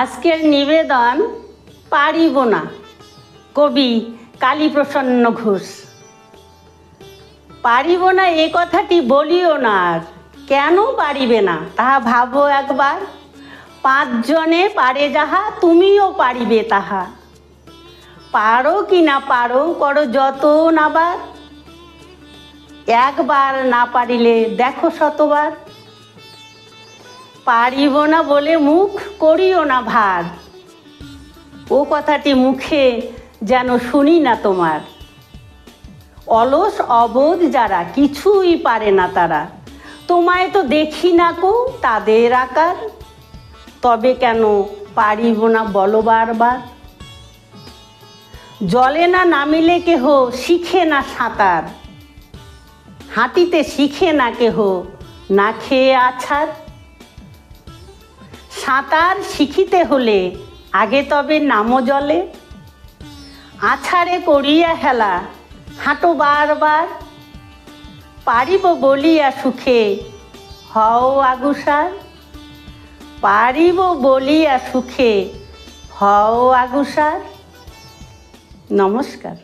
আজকের নিবেদন পারিব না। কবি কালীপ্রসন্ন ঘোষ। পারিব না এ কথাটি বলিও না আর। কেন পারিবে না? তাহা ভাবো একবার। পাঁচজনে পারে যাহা, তুমিও পারিবে তাহা। পারো কি না পারো, করো যত নাবার। একবার না পারিলে দেখো শতবার। পারিব না বলে মুখ করিও না ভার। ও কথাটি মুখে যেন শুনি না তোমার। অলস অবোধ যারা, কিছুই পারে না তারা। তোমায় তো দেখি না কো তাদের আকার। তবে কেন পারিব না বলো বারবার। জলে না নামিলে কেহ শিখে না সাঁতার। হাঁটিতে শিখে না কেহ না খেয়ে আছাড়। সাঁতার শিখিতে হলে আগে তবে নামো জলে। আছাড়ে করিয়া হেলা, হাঁটো বারবার। পারিব বলিয়া সুখে, হও আগুসার। পারিব বলিয়া সুখে, হও আগুসার। নমস্কার।